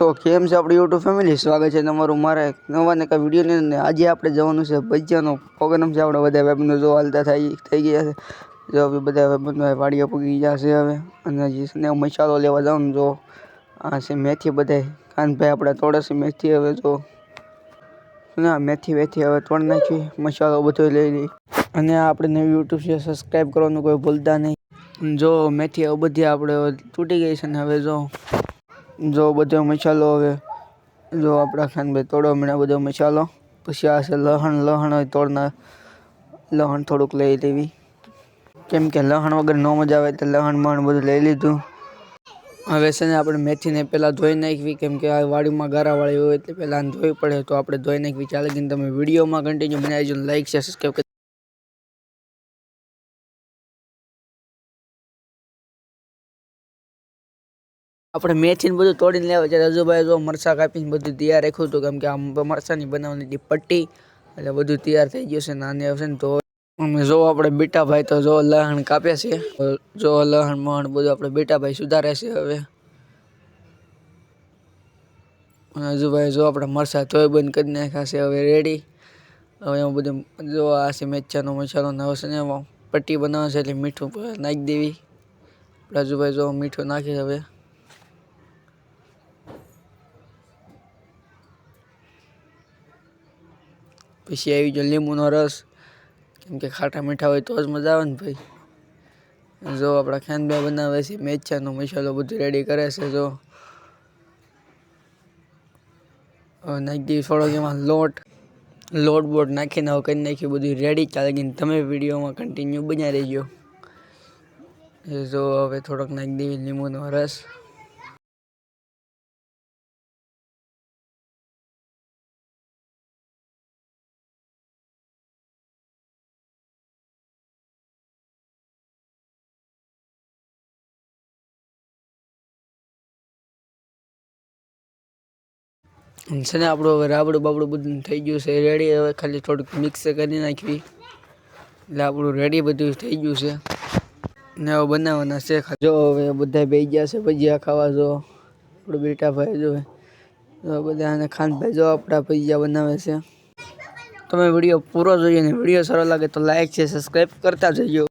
તો કેમ છે આપણી યુટ્યુબ ફેમિલી સ્વાગત છે તમારું મારા એક નવા કાંઈ વિડીયોની અંદર. આજે આપણે જવાનું છે ભજીયાનો પ્રોગ્રામ છે આપણે બધા ભાઈબંધો જો હાલતા થઈ થઈ ગયા છે. જો બધા ભાઈબંધો વાડીએ પૂગી ગયા છે હવે. અને હજી છે ને મસાલો લેવા જાઉં જો. આ છે મેથી બધાય. કાનભાઈ આપણે તોડે છે મેથી હવે જો. ના મેથી વેથી હવે તોડ નાખી, મસાલો બધો લઈ લઈ. અને આપણે નવી યુટ્યુબ છે સબસ્ક્રાઈબ કરવાનું કોઈ ભૂલતા નહીં. જો મેથી હવે બધી આપણે તૂટી ગઈ છે ને હવે જો. જો બધો મસાલો હવે, જો આપણા ખાનભાઈ તોડો મળ્યા બધો મસાલો. પછી આ છે લહણ લહણ હોય તોડના લહણ થોડુંક લઈ લેવી. કેમ કે લહણ વગર ન મજા આવે તો લહણ, મહણ બધું લઈ લીધું. હવે છે ને આપણે મેથીને પહેલાં ધોઈ નાખવી, કેમ કે આ વાડીમાં ગારાવાળી હોય એટલે પહેલાં ધોઈ પડે. તો આપણે ધોઈ નાખવી. ચાલે કે તમે વિડીયોમાં કન્ટિન્યુ બનાવીજો લાઈક છે સબસ્ક્રાઈબ આપણે મેથીને બધું તોડીને લેવા છે રજુભાઈ જો મરચાં કાપીને બધું તૈયાર રાખ્યું હતું, કેમ કે આમ મરચાંની બનાવવાની હતી પટ્ટી. એટલે બધું તૈયાર થઈ ગયું છે, નાની આવશે ને તો અમે જો આપણે બેટાભાઈ તો જો લહણ કાપે છે. જો લહણ, મહણ બધું આપણે બેટાભાઈ સુધારે છે હવે. રજુભાઈ જો આપણે મરચાં તોય બંધ કરી નાખ્યા છે, હવે રેડી હવે એમાં બધું જો આ છે મેચાનો મસાલો ને હવે છે ને પટ્ટી બનાવે છે, એટલે મીઠું નાખી દેવી. રાજુભાઈ જો મીઠું નાખી હવે. પછી આવી ગયો લીંબુનો રસ. કેમ કે ખાટા મીઠા હોય તો જ મજા આવે ને ભાઈ. જો આપણા ખાનભાઈ બનાવે છે મેચાનો મસાલો બધું રેડી કરે છે, જો. નાખી દઈએ થોડોક એમાં લોટ. લોટ બોટ નાખીને હવે કરી નાખ્યું બધું રેડી ચાલે ગઈને તમે વિડીયોમાં કન્ટિન્યુ બન્યા રહીજો. જો હવે થોડોક નાખી દઈએ લીંબુનો રસ. છે ને આપણું હવે રાબડું બાબડું બધું થઈ ગયું છે. રેડી હવે ખાલી થોડુંક મિક્સ કરી નાખવી. એટલે આપણું રેડી બધું થઈ ગયું છે. ને હવે બનાવવાના છે જો હવે બધા બે ગયા છે ભજીયા ખાવા, જો આપણું બેટા ભાઈ જો બધાને ખાનભાઈ જો આપણા ભજીયા બનાવે છે. તમે વીડિયો પૂરો જોઈએ ને વીડિયો સારો લાગે તો લાઈક છે સબસ્ક્રાઈબ કરતા જજો.